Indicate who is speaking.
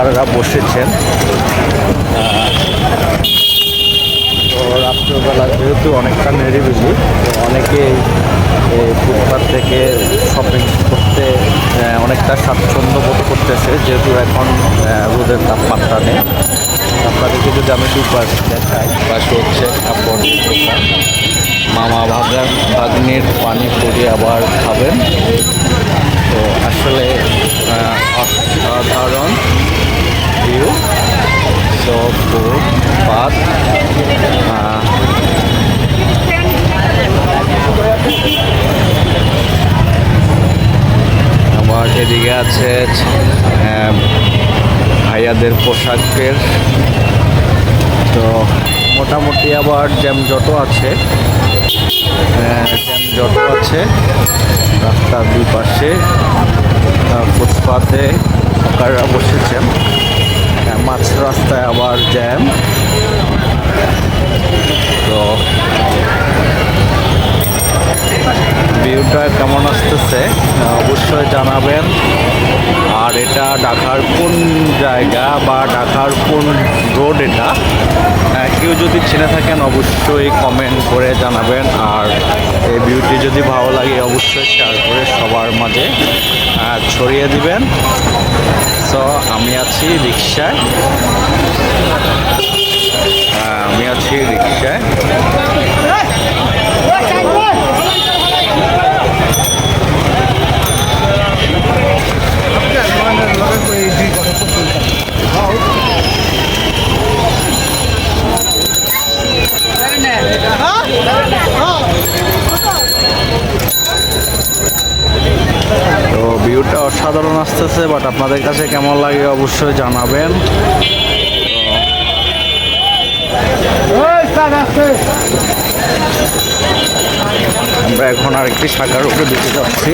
Speaker 1: হকাররা বসেছেন। তো রাত্রবেলা যেহেতু অনেকটা নিরিবিলি অনেকেই এই ফুটপাথ থেকে শপিং করতে অনেকটা স্বাচ্ছন্দ্য বোধ করতেছে, যেহেতু এখন রোদের তাপমাত্রা নেই। আপনাদেরকে যদি আমি দুপাশ দেখাই পাশে হচ্ছে কাপড় দোকান। মামা ভাগা ভাগ্নির পানি পরে আবার খাবেন। তো আসলে ফুটপাথ আমার এদিকে আছে ভাইয়াদের পোশাকের তো মোটামুটি আবার জ্যামজট আছে। আহ, জ্যামজট আছে। রাস্তার দুই পাশে আহ, ফুটপাতে হকাররা বসেছেন মাঝ রাস্তায় আবার জ্যাম তো ভিউটা কেমন আসতেছে? অবশ্যই জানাবেন। আর এটা ঢাকার কোন জায়গা বা ঢাকার কোন রোড এটা? আহ, কেউ যদি চিনে থাকেন অবশ্যই কমেন্ট করে জানাবেন। আর এই ভিউটি যদি ভালো লাগে অবশ্যই শেয়ার করে সবার মাঝে ছড়িয়ে দিবেন। সো আমি আছি রিক্সায় আহ, আমি আছি রিক্সায় তো ভিউটা অসাধারণ আসতেছে বাট আপনাদের কাছে কেমন লাগে অবশ্যই জানাবেন। আমরা এখন আরেকটি শাখার উপরে দিতে যাচ্ছি।